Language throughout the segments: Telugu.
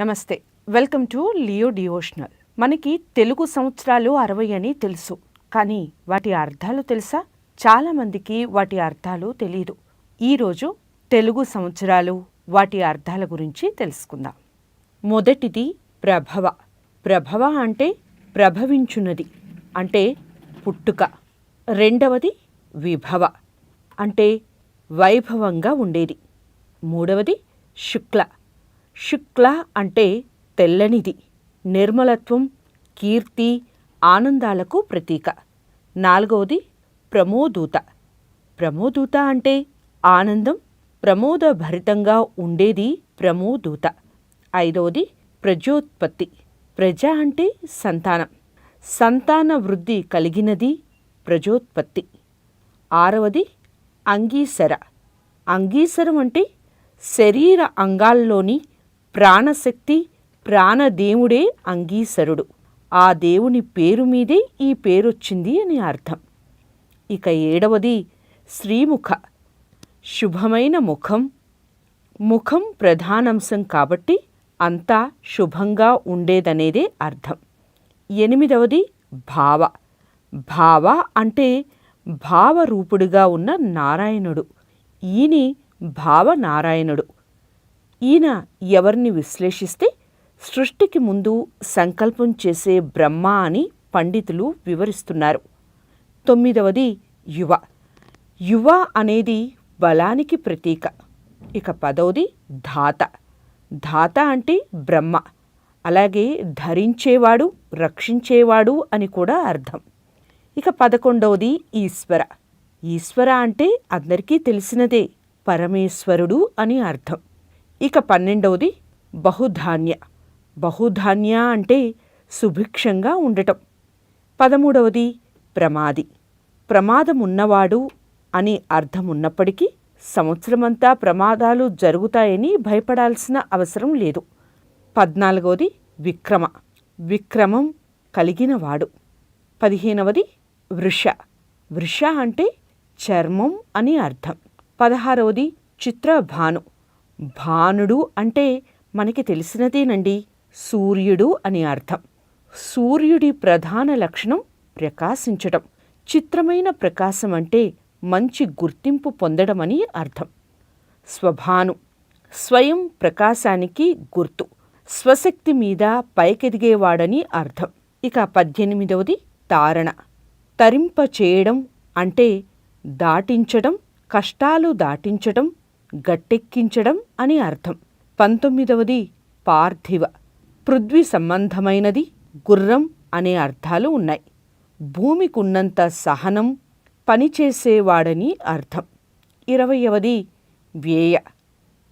నమస్తే. Welcome to Leo Devotional. మనకి తెలుగు సంవత్సరాలు అరవై అని తెలుసు. కానీ వాటి అర్థాలు తెలుసా? చాలామందికి వాటి అర్థాలు తెలియదు ఈరోజు తెలుగు సంవత్సరాలు వాటి అర్థాల గురించి తెలుసుకుందాం. మొదటిది ప్రభవ. ప్రభవ అంటే ప్రభవించున్నది అంటే పుట్టుక. రెండవది విభవ. అంటే వైభవంగా ఉండేది. మూడవది శుక్ల. శుక్ల అంటే తెల్లనిది. నిర్మలత్వం కీర్తి ఆనందాలకు ప్రతీక. నాలుగవది ప్రమోదూత. ప్రమోదూత అంటే ఆనందం ప్రమోదభరితంగా ఉండేది ప్రమోదూత. ఐదవది ప్రజోత్పత్తి. ప్రజ అంటే సంతానం. సంతాన వృద్ధి కలిగినది ప్రజోత్పత్తి. ఆరవది అంగీసర. అంగీసరం అంటే శరీర అంగాల్లోని ప్రాణశక్తి ప్రాణదేవుడే అంగీసరుడు. ఆ దేవుని పేరు మీదే ఈ పేరొచ్చింది అని అర్థం. ఇక ఏడవది శ్రీముఖ. శుభమైన ముఖం. ముఖం ప్రధానాంశం కాబట్టి అంతా శుభంగా ఉండేదనేదే అర్థం. ఎనిమిదవది భావ. భావ అంటే భావరూపుడుగా ఉన్న నారాయణుడు. ఈయని భావనారాయణుడు. ఈయన ఎవరిని విశ్లేషిస్తే సృష్టికి ముందు సంకల్పం చేసే బ్రహ్మ అని పండితులు వివరిస్తున్నారు. తొమ్మిదవది యువ. యువ అనేది బలానికి ప్రతీక. ఇక పదవది ధాత. ధాత అంటే బ్రహ్మ. అలాగే ధరించేవాడు రక్షించేవాడు అని కూడా అర్థం. ఇక పదకొండవది ఈశ్వర. ఈశ్వర అంటే అందరికీ తెలిసినదే పరమేశ్వరుడు అని అర్థం. ఇక పన్నెండవది బహుధాన్య. బహుధాన్య అంటే సుభిక్షంగా ఉండటం. పదమూడవది ప్రమాది. ప్రమాదమున్నవాడు అని అర్థం ఉన్నప్పటికీ సంవత్సరమంతా ప్రమాదాలు జరుగుతాయని భయపడాల్సిన అవసరం లేదు. పద్నాలుగవది విక్రమ. విక్రమం కలిగినవాడు. పదిహేనవది వృష. వృష అంటే చర్మం అని అర్థం. పదహారవది చిత్రభాను. భానుడు అంటే మనకి తెలిసినదేనండి. సూర్యుడు అని అర్థం. సూర్యుడి ప్రధాన లక్షణం ప్రకాశించటం. చిత్రమైన ప్రకాశం అంటే మంచి గుర్తింపు పొందడమని అర్థం. స్వభాను. స్వయం ప్రకాశానికి గుర్తు. స్వశక్తి మీద పైకెదిగేవాడని అర్థం. ఇక పద్దెనిమిదవది తారణ. తరింప చేయడం అంటే దాటించడం కష్టాలు దాటించడం గట్టెక్కించడం అని అర్థం. పంతొమ్మిదవది పార్థివ. పృథ్వీ సంబంధమైనది గుర్రం అనే అర్థాలు ఉన్నాయి. భూమికున్నంత సహనం పనిచేసేవాడని అర్థం. ఇరవయవది వ్యయ.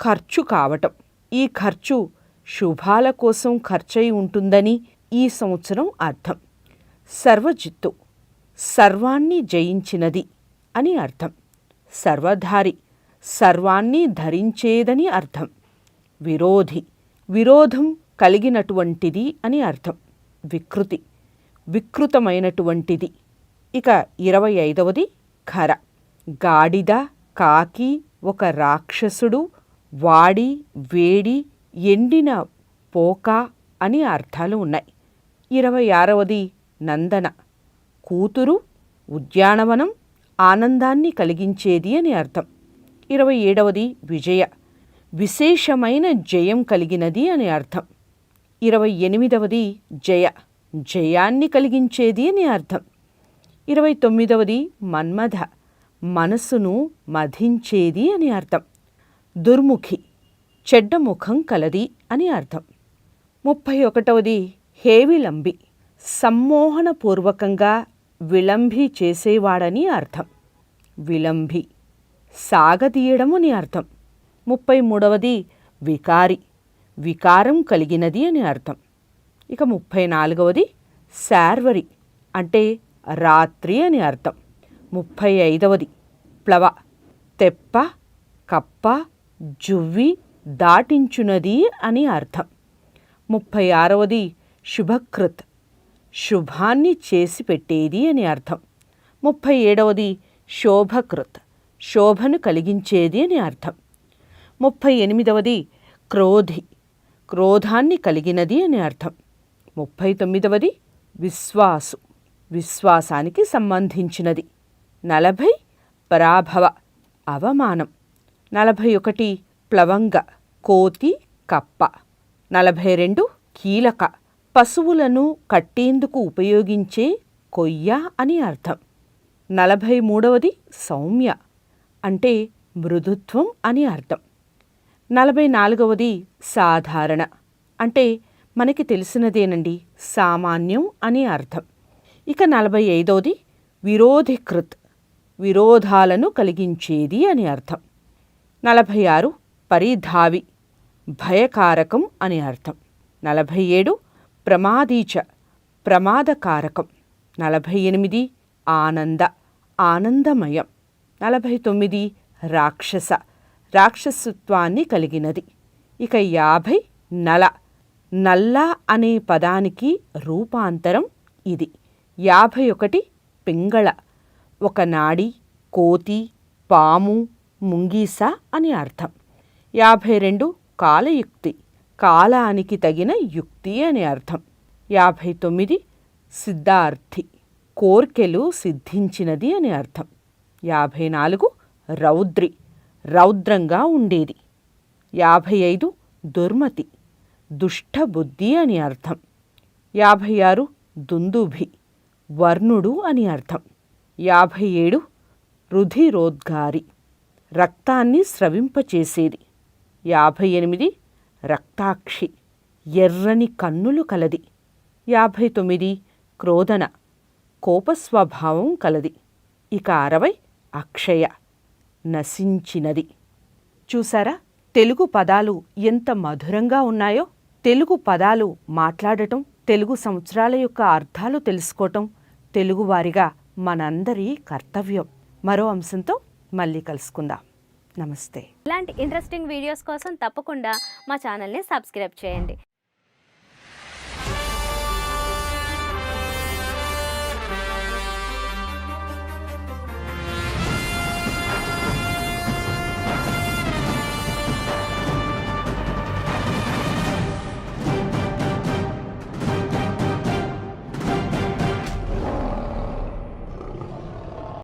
ఖర్చు కావటం. ఈ ఖర్చు శుభాల కోసం ఖర్చయి ఉంటుందని ఈ సంవత్సరం అర్థం. సర్వజిత్తు. సర్వాన్ని జయించినది అని అర్థం. సర్వధారి. సర్వాన్ని ధరించేదని అర్థం. విరోధి విరోధం కలిగినటువంటిది అని అర్థం. వికృతి వికృతమైనటువంటిది. ఇక ఇరవై ఐదవది ఖర గాడిద కాకి ఒక రాక్షసుడు వాడి వేడి ఎండిన పోక అని అర్థాలు ఉన్నాయి. ఇరవై ఆరవది నందన. కూతురు ఉద్యానవనం ఆనందాన్ని కలిగించేది అని అర్థం. ఇరవై ఏడవది విజయ. విశేషమైన జయం కలిగినది అని అర్థం. ఇరవై ఎనిమిదవది జయ. జయాన్ని కలిగించేది అని అర్థం. ఇరవై తొమ్మిదవది మన్మథ. మనస్సును మధించేది అని అర్థం. దుర్ముఖి. చెడ్డ ముఖం కలది అని అర్థం. ముప్పై ఒకటవది హేవిలంబి. సమ్మోహనపూర్వకంగా విలంబి చేసేవాడని అర్థం. విలంబి. సాగదీయడం అని అర్థం. ముప్పై మూడవది వికారి. వికారం కలిగినది అని అర్థం. ఇక ముప్పై నాలుగవది శార్వరి అంటే రాత్రి అని అర్థం. ముప్పై ఐదవది ప్లవ తెప్ప కప్ప జువ్వి దాటించునది అని అర్థం. ముప్పై ఆరవది శుభకృత్ శుభాన్ని చేసి పెట్టేది అని అర్థం. ముప్పై ఏడవది శోభకృత్. శోభను కలిగించేది అని అర్థం. ముప్పై ఎనిమిదవది క్రోధి. క్రోధాన్ని కలిగినది అని అర్థం. ముప్పై తొమ్మిదవది విశ్వాసు. విశ్వాసానికి సంబంధించినది. నలభై పరాభవ. అవమానం. నలభై ఒకటి ప్లవంగ. కోతి కప్ప. నలభై రెండు కీలక. పశువులను కట్టేందుకు ఉపయోగించే కొయ్య అని అర్థం. నలభై మూడవది సౌమ్య. అంటే మృదుత్వం అని అర్థం. నలభై నాలుగవది సాధారణ. అంటే మనకి తెలిసినదేనండి సామాన్యం అని అర్థం. ఇక నలభై ఐదవది విరోధికృత్ విరోధాలను కలిగించేది అని అర్థం. నలభై ఆరు పరిధావి భయకారకం అని అర్థం. నలభై ఏడు ప్రమాదీచ ప్రమాదకారకం. నలభై ఎనిమిది ఆనంద ఆనందమయం. నలభై తొమ్మిది రాక్షస రాక్షసత్వాన్ని కలిగినది. ఇక యాభై నల. నల్ల అనే పదానికి రూపాంతరం ఇది. యాభై ఒకటి పింగళ. ఒక నాడి కోతి పాము ముంగీస అని అర్థం. యాభై రెండు కాలయుక్తి. కాలానికి తగిన యుక్తి అని అర్థం. యాభై తొమ్మిది సిద్ధార్థి. కోర్కెలు సిద్ధించినది అని అర్థం. యాభై నాలుగు రౌద్రి రౌద్రంగా ఉండేది. యాభై ఐదు దుర్మతి దుష్టబుద్ధి అని అర్థం. యాభై ఆరు దుందుభి వర్ణుడు అని అర్థం. యాభై ఏడు రుధిరోద్గారి రక్తాన్ని స్రవింపచేసేది. యాభై ఎనిమిది రక్తాక్షి ఎర్రని కన్నులు కలది. యాభై తొమ్మిది క్రోధన కోపస్వభావం కలది. ఇక అరవై అక్షయ నశించినది. చూసారా తెలుగు పదాలు ఎంత మధురంగా ఉన్నాయో. తెలుగు పదాలు మాట్లాడటం తెలుగు సంవత్సరాల యొక్క అర్థాలు తెలుసుకోవటం తెలుగువారిగా మనందరి కర్తవ్యం. మరో అంశంతో మళ్ళీ కలుసుకుందాం. నమస్తే. ఇలాంటి ఇంట్రెస్టింగ్ వీడియోస్ కోసం తప్పకుండా మా ఛానల్ని సబ్స్క్రైబ్ చేయండి.